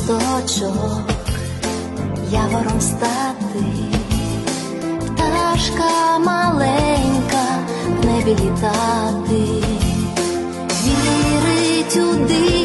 листочок, явором стати, пташка маленька в небі літати, вірить у диву.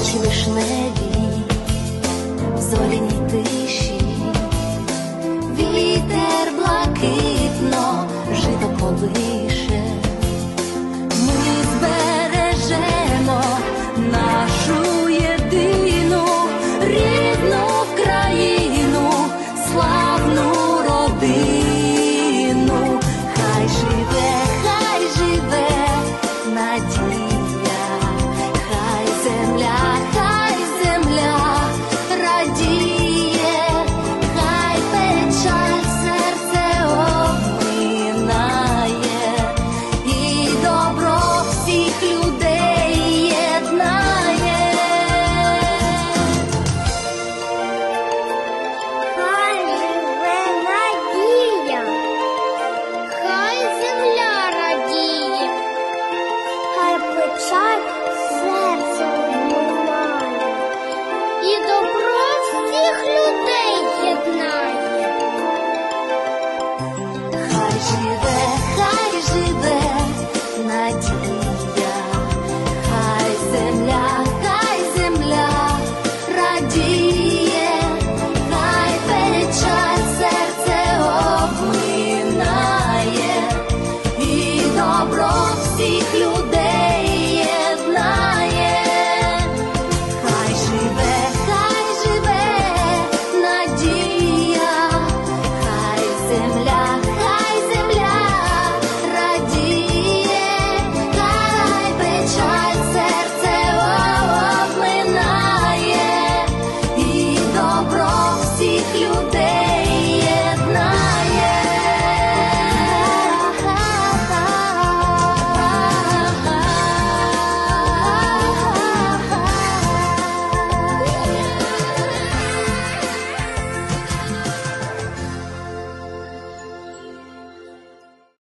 очі вишневі, зоряній тиші. Żywe, haj żywe